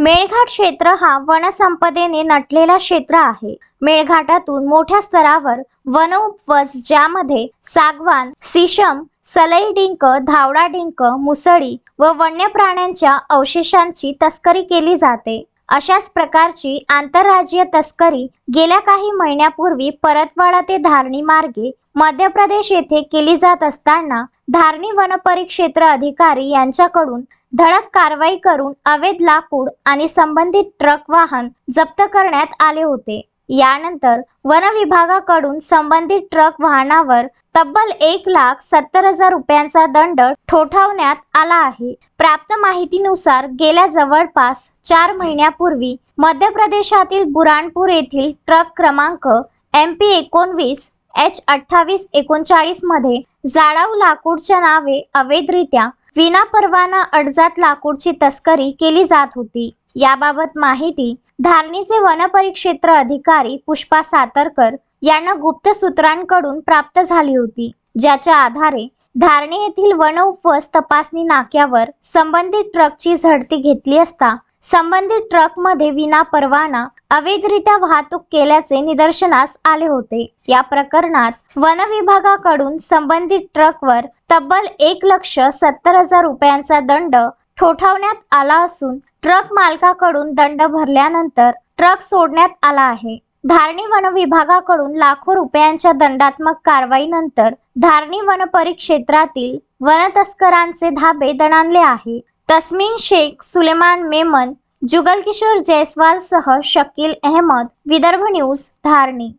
मेळघाट क्षेत्र हा वनसंपदेने नटलेला क्षेत्र आहे. मेळघाटातून मोठ्या स्तरावर वन उपवस ज्यामध्ये सागवान सीशम सलई डिंक धावडा डिंक मुसळी व वन्य प्राण्यांच्या अवशेषांची तस्करी केली जाते. अशाच प्रकारची आंतरराज्यीय तस्करी गेल्या काही महिन्यापूर्वी परतवाडा ते धारणी मार्गे मध्य प्रदेश येथे केली जात असताना धारणी वनपरिक्षेत्र अधिकारी यांच्याकडून धडक कारवाई करून अवैध लाकूड आणि संबंधित ट्रक वाहन जप्त करण्यात आले होते. यानंतर वन विभागाकडून संबंधित ट्रक वाहनावर तब्बल एक लाख सत्तर हजार रुपयांचा दंड ठोठावण्यात आला आहे. प्राप्त माहितीनुसार गेल्या जवळपास चार महिन्यापूर्वी मध्य प्रदेशातील बुराणपूर येथील ट्रक क्रमांक एम पी एकोणवीस एच अठ्ठावीस एकोणचाळीसमध्ये जाडाऊ लाकूडच्या नावे अवैधरित्या विनापरवाना अडजात लाकूडची तस्करी केली जात होती. याबाबत माहिती धारणीचे वनपरिक्षेत्र अधिकारी पुष्पा सातरकर यांना गुप्त सूत्रांकडून प्राप्त झाली होती ज्याच्या आधारे धारणी येथील वन उपवास तपासणी नाक्यावर संबंधित ट्रकची झडती घेतली असता संबंधित ट्रकमध्ये विना परवाना अवैधरित्या वाहतूक केल्याचे निदर्शनास आले होते. या प्रकरणात वन विभागाकडून संबंधित ट्रकवर तब्बल एक लक्ष सत्तर हजार रुपयांचा दंड ठोठावण्यात आला असून ट्रक मालकाकडून दंड भरल्यानंतर ट्रक सोडण्यात आला आहे. धारणी वन विभागाकडून लाखो रुपयांच्या दंडात्मक कारवाईनंतर धारणी वन परिक्षेत्रातील वनतस्करांचे धाबे दणाणले आहे. तस्मिन शेख सुलेमान मेमन जुगलकिशोर जयस्वाल सह शकील अहमद विदर्भ न्यूज धारणी.